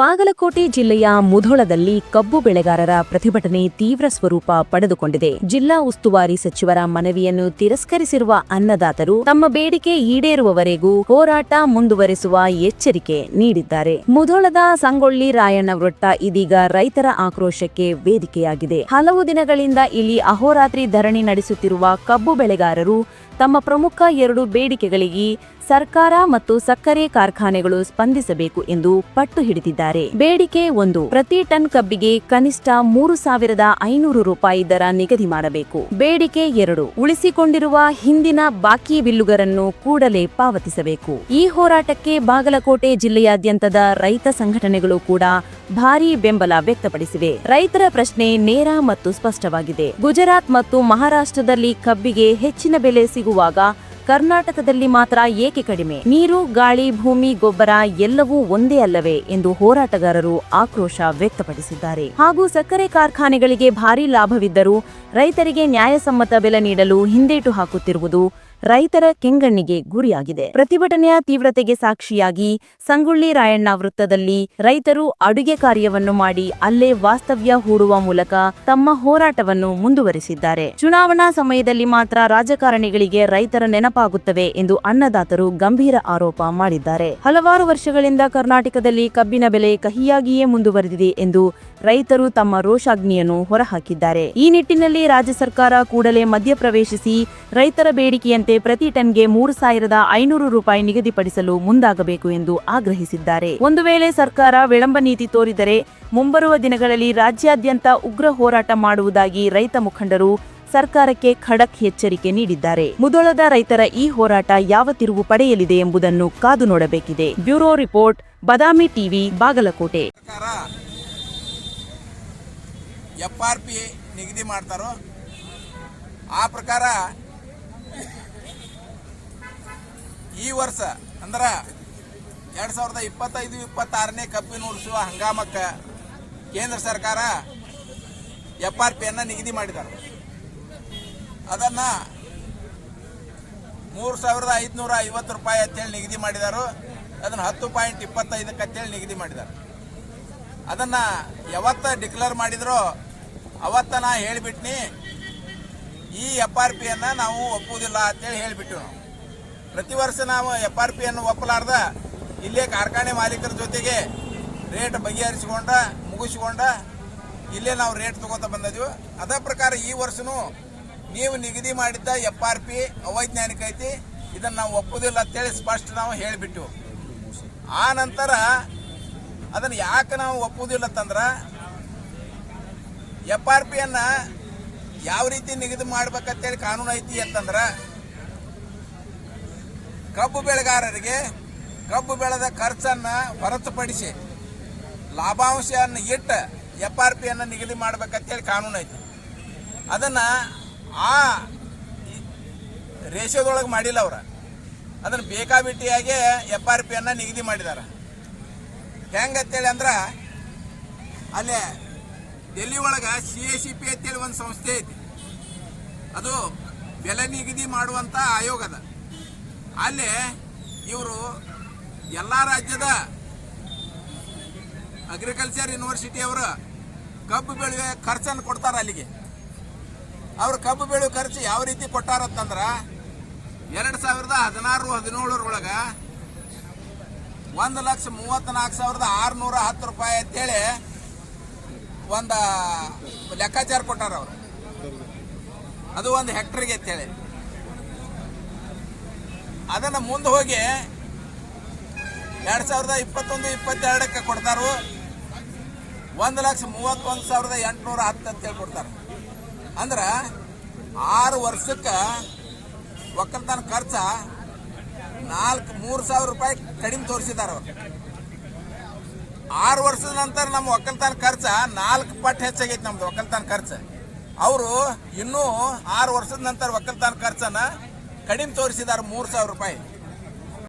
ಬಾಗಲಕೋಟೆ ಜಿಲ್ಲೆಯ ಮುಧೋಳದಲ್ಲಿ ಕಬ್ಬು ಬೆಳೆಗಾರರ ಪ್ರತಿಭಟನೆ ತೀವ್ರ ಸ್ವರೂಪ ಪಡೆದುಕೊಂಡಿದೆ. ಜಿಲ್ಲಾ ಉಸ್ತುವಾರಿ ಸಚಿವರ ಮನವಿಯನ್ನು ತಿರಸ್ಕರಿಸಿರುವ ಅನ್ನದಾತರು ತಮ್ಮ ಬೇಡಿಕೆ ಈಡೇರುವವರೆಗೂ ಹೋರಾಟ ಮುಂದುವರೆಸುವ ಎಚ್ಚರಿಕೆ ನೀಡಿದ್ದಾರೆ. ಮುಧೋಳದ ಸಂಗೊಳ್ಳಿ ರಾಯಣ್ಣ ವೃತ್ತ ಇದೀಗ ರೈತರ ಆಕ್ರೋಶಕ್ಕೆ ವೇದಿಕೆಯಾಗಿದೆ. ಹಲವು ದಿನಗಳಿಂದ ಇಲ್ಲಿ ಅಹೋರಾತ್ರಿ ಧರಣಿ ನಡೆಸುತ್ತಿರುವ ಕಬ್ಬು ಬೆಳೆಗಾರರು ತಮ್ಮ ಪ್ರಮುಖ ಎರಡು ಬೇಡಿಕೆಗಳಿಗೆ ಸರ್ಕಾರ ಮತ್ತು ಸಕ್ಕರೆ ಕಾರ್ಖಾನೆಗಳು ಸ್ಪಂದಿಸಬೇಕು ಎಂದು ಪಟ್ಟು ಹಿಡಿದಿದ್ದಾರೆ. ಬೇಡಿಕೆ ಒಂದು, ಪ್ರತಿ ಟನ್ ಕಬ್ಬಿಗೆ ಕನಿಷ್ಠ ಮೂರು ಸಾವಿರದ ಐನೂರು ರೂಪಾಯಿ ದರ ನಿಗದಿ ಮಾಡಬೇಕು. ಬೇಡಿಕೆ ಎರಡು, ಉಳಿಸಿಕೊಂಡಿರುವ ಹಿಂದಿನ ಬಾಕಿ ಬಿಲ್ಲುಗರನ್ನು ಕೂಡಲೇ ಪಾವತಿಸಬೇಕು. ಈ ಹೋರಾಟಕ್ಕೆ ಬಾಗಲಕೋಟೆ ಜಿಲ್ಲೆಯಾದ್ಯಂತದ ರೈತ ಸಂಘಟನೆಗಳು ಕೂಡ ಭಾರೀ ಬೆಂಬಲ ವ್ಯಕ್ತಪಡಿಸಿವೆ. ರೈತರ ಪ್ರಶ್ನೆ ನೇರ ಮತ್ತು ಸ್ಪಷ್ಟವಾಗಿದೆ. ಗುಜರಾತ್ ಮತ್ತು ಮಹಾರಾಷ್ಟ್ರದಲ್ಲಿ ಕಬ್ಬಿಗೆ ಹೆಚ್ಚಿನ ಬೆಲೆ ಸಿಗುವಾಗ ಕರ್ನಾಟಕದಲ್ಲಿ ಮಾತ್ರ ಏಕೆ ಕಡಿಮೆ? ನೀರು, ಗಾಳಿ, ಭೂಮಿ, ಗೊಬ್ಬರ ಎಲ್ಲವೂ ಒಂದೇ ಅಲ್ಲವೇ ಎಂದು ಹೋರಾಟಗಾರರು ಆಕ್ರೋಶ ವ್ಯಕ್ತಪಡಿಸಿದ್ದಾರೆ. ಹಾಗೂ ಸಕ್ಕರೆ ಕಾರ್ಖಾನೆಗಳಿಗೆ ಭಾರೀ ಲಾಭವಿದ್ದರೂ ರೈತರಿಗೆ ನ್ಯಾಯಸಮ್ಮತ ಬೆಲೆ ನೀಡಲು ಹಿಂದೇಟು ಹಾಕುತ್ತಿರುವುದು ರೈತರ ಕೆಂಗಣ್ಣಿಗೆ ಗುರಿಯಾಗಿದೆ. ಪ್ರತಿಭಟನೆಯ ತೀವ್ರತೆಗೆ ಸಾಕ್ಷಿಯಾಗಿ ಸಂಗೊಳ್ಳಿ ರಾಯಣ್ಣ ವೃತ್ತದಲ್ಲಿ ರೈತರು ಅಡುಗೆ ಕಾರ್ಯವನ್ನು ಮಾಡಿ ಅಲ್ಲೇ ವಾಸ್ತವ್ಯ ಹೂಡುವ ಮೂಲಕ ತಮ್ಮ ಹೋರಾಟವನ್ನು ಮುಂದುವರೆಸಿದ್ದಾರೆ. ಚುನಾವಣಾ ಸಮಯದಲ್ಲಿ ಮಾತ್ರ ರಾಜಕಾರಣಿಗಳಿಗೆ ರೈತರ ನೆನಪಾಗುತ್ತವೆ ಎಂದು ಅನ್ನದಾತರು ಗಂಭೀರ ಆರೋಪ ಮಾಡಿದ್ದಾರೆ. ಹಲವಾರು ವರ್ಷಗಳಿಂದ ಕರ್ನಾಟಕದಲ್ಲಿ ಕಬ್ಬಿನ ಬೆಲೆ ಕಹಿಯಾಗಿಯೇ ಮುಂದುವರೆದಿದೆ ಎಂದು ರೈತರು ತಮ್ಮ ರೋಷಾಗ್ನಿಯನ್ನು ಹೊರಹಾಕಿದ್ದಾರೆ. ಈ ನಿಟ್ಟಿನಲ್ಲಿ ರಾಜ್ಯ ಸರ್ಕಾರ ಕೂಡಲೇ ಮಧ್ಯಪ್ರವೇಶಿಸಿ ರೈತರ ಬೇಡಿಕೆಯಂತೆ ಪ್ರತಿ ಟನ್ಗೆ ಮೂರು ಸಾವಿರದ ಐನೂರು ರೂಪಾಯಿ ನಿಗದಿಪಡಿಸಲು ಮುಂದಾಗಬೇಕು ಎಂದು ಆಗ್ರಹಿಸಿದ್ದಾರೆ. ಒಂದು ವೇಳೆ ಸರ್ಕಾರ ವಿಳಂಬ ನೀತಿ ತೋರಿದರೆ ಮುಂಬರುವ ದಿನಗಳಲ್ಲಿ ರಾಜ್ಯಾದ್ಯಂತ ಉಗ್ರ ಹೋರಾಟ ಮಾಡುವುದಾಗಿ ರೈತ ಮುಖಂಡರು ಸರ್ಕಾರಕ್ಕೆ ಖಡಕ್ ಎಚ್ಚರಿಕೆ ನೀಡಿದ್ದಾರೆ. ಮುದೋಳದ ರೈತರ ಈ ಹೋರಾಟ ಯಾವ ತಿರುವು ಪಡೆಯಲಿದೆ ಎಂಬುದನ್ನು ಕಾದು ನೋಡಬೇಕಿದೆ. Bureau report, Badami TV, Bagalkote. F R P ನಿಗದಿ ಮಾಡ್ತಾರೋ, ಆ ಪ್ರಕಾರ ಈ ವರ್ಷ ಅಂದ್ರೆ ಎರಡು ಸಾವಿರದ ಇಪ್ಪತ್ತೈದು, ಇಪ್ಪತ್ತಾರನೇ ಕಬ್ಬಿನ ಉಳಿಸುವ ಹಂಗಾಮಕ್ಕೆ ಕೇಂದ್ರ ಸರ್ಕಾರ ಎಫ್ ಆರ್ ಪಿಯನ್ನು ನಿಗದಿ ಮಾಡಿದ್ದಾರೆ ಅದನ್ನು ಮೂರು ಸಾವಿರದ ಐದುನೂರ ಐವತ್ತು ರೂಪಾಯಿ ಅಂತೇಳಿ ನಿಗದಿ ಮಾಡಿದಾರು. ಅದನ್ನು ಹತ್ತು ಪಾಯಿಂಟ್ ಇಪ್ಪತ್ತೈದಕ್ಕೆ ಅಂತೇಳಿ ನಿಗದಿ ಮಾಡಿದ್ದಾರೆ ಅದನ್ನು ಯಾವತ್ತ ಡಿಕ್ಲೇರ್ ಮಾಡಿದ್ರೋ ಅವತ್ತ ನಾ ಹೇಳಿಬಿಟ್ನಿ, ಈ ಎಫ್ ಆರ್ ಪಿಯನ್ನು ನಾವು ಒಪ್ಪುವುದಿಲ್ಲ ಅಂತೇಳಿ ಹೇಳಿಬಿಟ್ಟು ನಾವು. ಪ್ರತಿ ವರ್ಷ ನಾವು ಎಫ್ ಆರ್ ಪಿಯನ್ನು ಒಪ್ಪಲಾರ್ದ ಇಲ್ಲೇ ಕಾರ್ಖಾನೆ ಮಾಲೀಕರ ಜೊತೆಗೆ ರೇಟ್ ಬಗೆಹರಿಸಿಕೊಂಡ, ಮುಗಿಸಿಕೊಂಡ ಇಲ್ಲೇ ನಾವು ರೇಟ್ ತಗೋತಾ ಬಂದಿದ್ವಿ. ಅದೇ ಪ್ರಕಾರ ಈ ವರ್ಷನೂ ನೀವು ನಿಗದಿ ಮಾಡಿದ್ದ ಎಫ್ ಆರ್ ಪಿ ಅವೈಜ್ಞಾನಿಕ ಐತಿ. ಇದನ್ನು ನಾವು ಒಪ್ಪುದಿಲ್ಲ ಅಂತೇಳಿ ಸ್ಪಷ್ಟ ನಾವು ಹೇಳಿಬಿಟ್ಟು ಆ ನಂತರ ಅದನ್ನು ಯಾಕೆ ನಾವು ಒಪ್ಪುವುದಿಲ್ಲ ಅಂತಂದ್ರೆ ಎಫ್ ಆರ್ ಪಿಯನ್ನು ಯಾವ ರೀತಿ ನಿಗದಿ ಮಾಡ್ಬೇಕಂತೇಳಿ ಕಾನೂನು ಐತಿ ಅಂತಂದ್ರೆ ಕಬ್ಬು ಬೆಳೆಗಾರರಿಗೆ ಕಬ್ಬು ಬೆಳೆದ ಖರ್ಚನ್ನು ಹೊರತುಪಡಿಸಿ ಲಾಭಾಂಶವನ್ನು ಇಟ್ಟು ಎಫ್ ಆರ್ ಪಿಯನ್ನು ನಿಗದಿ ಮಾಡ್ಬೇಕಂತೇಳಿ ಕಾನೂನು ಐತಿ ಅದನ್ನು ಆ ರೇಷಿಯೋದೊಳಗೆ ಮಾಡಿಲ್ಲ ಅವ್ರು. ಅದನ್ನು ಬೇಕಾಬಿಟ್ಟಿಯಾಗಿ ಎಫ್ ಆರ್ ಪಿಯನ್ನು ನಿಗದಿ ಮಾಡಿದ್ದಾರೆ ಹೆಂಗಂತೇಳಿ ಅಂದ್ರೆ ಅಲ್ಲೇ ಡೆಲ್ಲಿ ಒಳಗೆ ಸಿ ಎ ಸಿ ಪಿ ಅಂತೇಳಿ ಒಂದು ಸಂಸ್ಥೆ ಐತಿ. ಅದು ಬೆಲೆ ನಿಗದಿ ಮಾಡುವಂಥ ಆಯೋಗ ಅದ. ಅಲ್ಲಿ ಇವರು ಎಲ್ಲ ರಾಜ್ಯದ ಅಗ್ರಿಕಲ್ಚರ್ ಯೂನಿವರ್ಸಿಟಿ ಅವರು ಕಬ್ಬು ಬೆಳೆಯುವ ಖರ್ಚನ್ನು ಕೊಡ್ತಾರೆ ಅಲ್ಲಿಗೆ. ಅವರು ಕಬ್ಬು ಬೆಳೆಯುವ ಖರ್ಚು ಯಾವ ರೀತಿ ಕೊಟ್ಟಾರಂತಂದ್ರೆ ಎರಡು ಸಾವಿರದ ಹದಿನಾರು, ಹದಿನೇಳರೊಳಗೆ ಒಂದು ಲಕ್ಷ ಮೂವತ್ತ್ನಾಲ್ಕು ಸಾವಿರದ ಆರುನೂರ ಹತ್ತು ರೂಪಾಯಿ ಅಂತೇಳಿ ಒಂದು ಲೆಕ್ಕಾಚಾರ ಕೊಟ್ಟಾರ ಅವರು. ಅದು ಒಂದು ಹೆಕ್ಟರ್ಗೆ ಅಂತೇಳಿ. ಅದನ್ನು ಮುಂದೆ ಹೋಗಿ ಎರಡು ಸಾವಿರದ ಇಪ್ಪತ್ತೊಂದು, ಇಪ್ಪತ್ತೆರಡಕ್ಕೆ ಕೊಡ್ತಾರು. ಒಂದು ಲಕ್ಷ ಮೂವತ್ತೊಂದು ಸಾವಿರದ ಎಂಟುನೂರ ಹತ್ತು ಅಂತೇಳಿ ಕೊಡ್ತಾರೆ ಅಂದ್ರೆ ಆರು ವರ್ಷಕ್ಕೆ ಒಕ್ಕಲ್ತನ ಖರ್ಚ ನಾಲ್ಕು, ಮೂರು ಸಾವಿರ ರೂಪಾಯಿ ಕಡಿಮೆ ತೋರಿಸಿದ್ದಾರೆ ಅವರು. ಆರು ವರ್ಷದ ನಂತರ ನಮ್ಮ ಒಕ್ಕಲ್ತನ ಖರ್ಚ ನಾಲ್ಕು ಪಟ್ಟು ಹೆಚ್ಚಾಗೈತೆ ನಮ್ದು ಒಕ್ಕಲ್ತನ ಖರ್ಚು. ಅವರು ಇನ್ನೂ ಆರು ವರ್ಷದ ನಂತರ ಒಕ್ಕಲ್ತನ ಖರ್ಚನ್ನ ಕಡಿಮೆ ತೋರಿಸಿದ್ದಾರೆ ಮೂರು ಸಾವಿರ ರೂಪಾಯಿ.